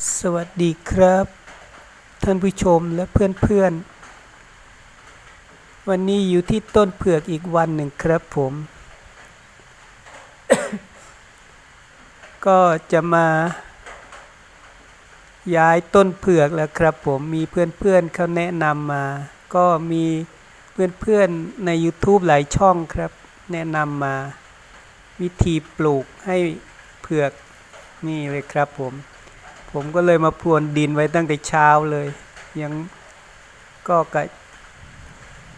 สวัสดีครับ ท่านผู้ชมและเพื่อนๆ วันนี้อยู่ที่ต้นเผือกอีกวันหนึ่งครับผม ก็จะมาย้ายต้นเผือกแล้วครับผมมีเพื่อนๆเขาแนะนำมา ก็มีเพื่อนๆใน YouTube หลายช่องครับ แนะนำมา วิธีปลูกให้เผือกนี่เลยครับผม ผมก็เลยมาพรวนดินไว้ตั้งแต่เช้าเลย ยังก็กะ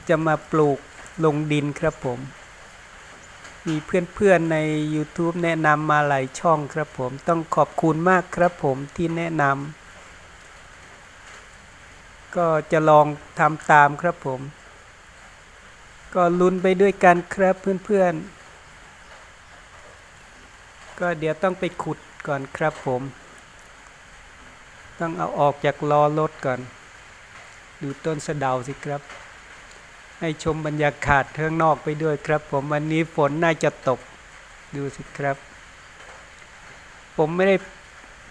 จะมาปลูกลงดินครับผม มีเพื่อนๆใน YouTube แนะนำมาหลายช่องครับผม ต้องขอบคุณมากครับผมที่แนะนำก็จะลองทำตามครับผม ก็ลุ้นไปด้วยกันครับเพื่อนๆ ก็เดี๋ยวต้องไปขุดก่อนครับผม ต้องเอาออกจากล้อรถก่อน ดูต้นสะเดาสิครับ ให้ชมบรรยากาศข้างนอกไปด้วยครับ ผมวันนี้ฝนน่าจะตก ดูสิครับ ผมไม่ได้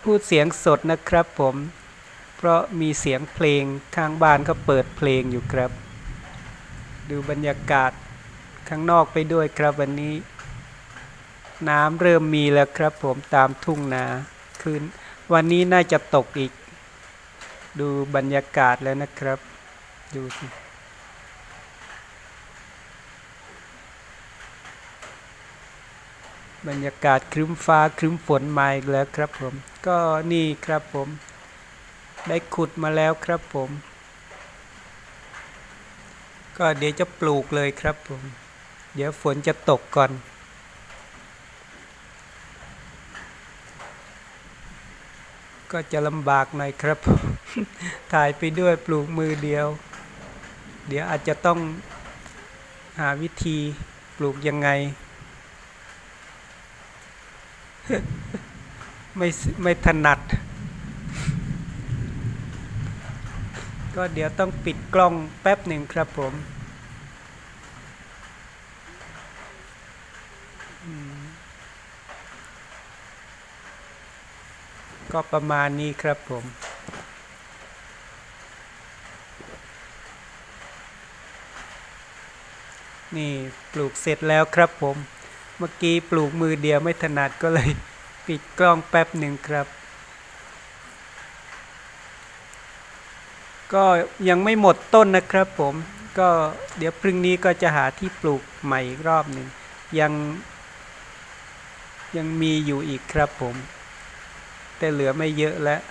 พูดเสียงสดนะครับผม เพราะมีเสียงเพลงข้างบ้านเขาเปิดเพลงอยู่ครับ ดูบรรยากาศข้างนอกไปด้วยครับวันนี้ น้ำเริ่มมีแล้วครับผมตามทุ่งนาคืน วันนี้น่าจะตกอีก ดูบรรยากาศแล้วนะครับ ดูสิบรรยากาศครึ้มฟ้าครึ้มฝนมาอีกแล้วครับผม ก็นี่ครับผม ได้ขุดมาแล้วครับผม ก็เดี๋ยวจะปลูกเลยครับผม เดี๋ยวฝนจะตกก่อน ก็จะลำบากหน่อยครับ ถ่ายไปด้วยปลูกมือเดียว เดี๋ยวอาจจะต้องหาวิธีปลูกยังไง ไม่ไม่ถนัด ก็เดี๋ยวต้องปิดกล้องแป๊บหนึ่งครับผม อืม ก็ประมาณนี้ครับผมนี่ปลูกเสร็จแล้วครับผม เมื่อกี้ปลูกมือเดียวไม่ถนัดก็เลย ปิดกล้องแป๊บหนึ่งครับ ก็ยังไม่หมดต้นนะครับผม ก็เดี๋ยวพรุ่งนี้ก็จะหาที่ปลูกใหม่อีกรอบหนึ่งยังยังมีอยู่อีกครับผม แต่เหลือไม่เยอะแล้ว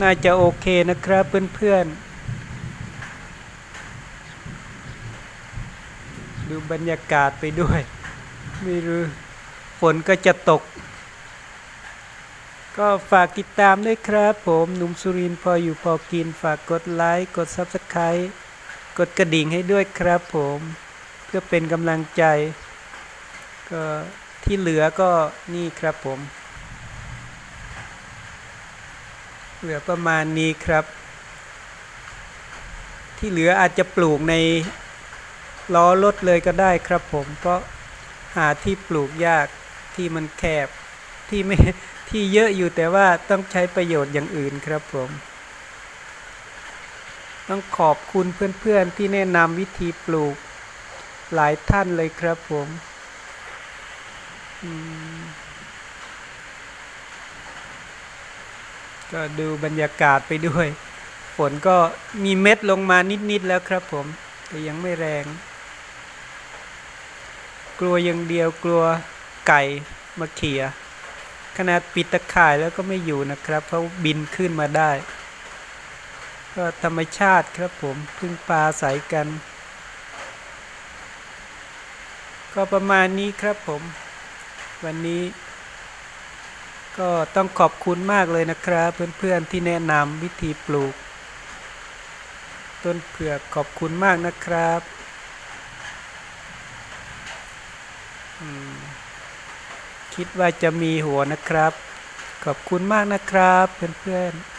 น่าจะโอเคนะครับเพื่อนๆ ดูบรรยากาศไปด้วย ไม่รู้ ฝนก็จะตก ก็ฝากติดตามด้วยครับผมหนุ่มสุรินทร์พออยู่พอกิน ฝากกดไลค์ กด Subscribe กดกระดิ่งให้ด้วยครับผม เพื่อเป็นกำลังใจ ก็ที่เหลือก็นี่ครับผม เหลือประมาณนี้ครับ ที่เหลืออาจจะปลูกในล้อรถเลยก็ได้ครับผม เพราะหาที่ปลูกยากที่มันแคบที่ไม่ที่เยอะอยู่แต่ว่าต้องใช้ประโยชน์อย่างอื่นครับผม ต้องขอบคุณเพื่อนๆที่แนะนำวิธีปลูกหลายท่านเลยครับผมอืม ก็ดูบรรยากาศไปด้วย ฝนก็มีเม็ดลงมานิด ๆ แล้วครับผม แต่ยังไม่แรง กลัวอย่างเดียวกลัวไก่มาเขี่ยขนาดปิดตะข่ายแล้วก็ไม่อยู่นะครับ เพราะบินขึ้นมาได้ ก็ธรรมชาติครับผมพึ่งปลาใสกัน ก็ประมาณนี้ครับผม วันนี้ ก็ต้องขอบคุณมากเลยนะครับ เพื่อนๆที่แนะนำวิธีปลูก ต้นเผือกขอบคุณมากนะครับคิดว่าจะมีหัวนะครับ ขอบคุณมากนะครับ เพื่อนๆ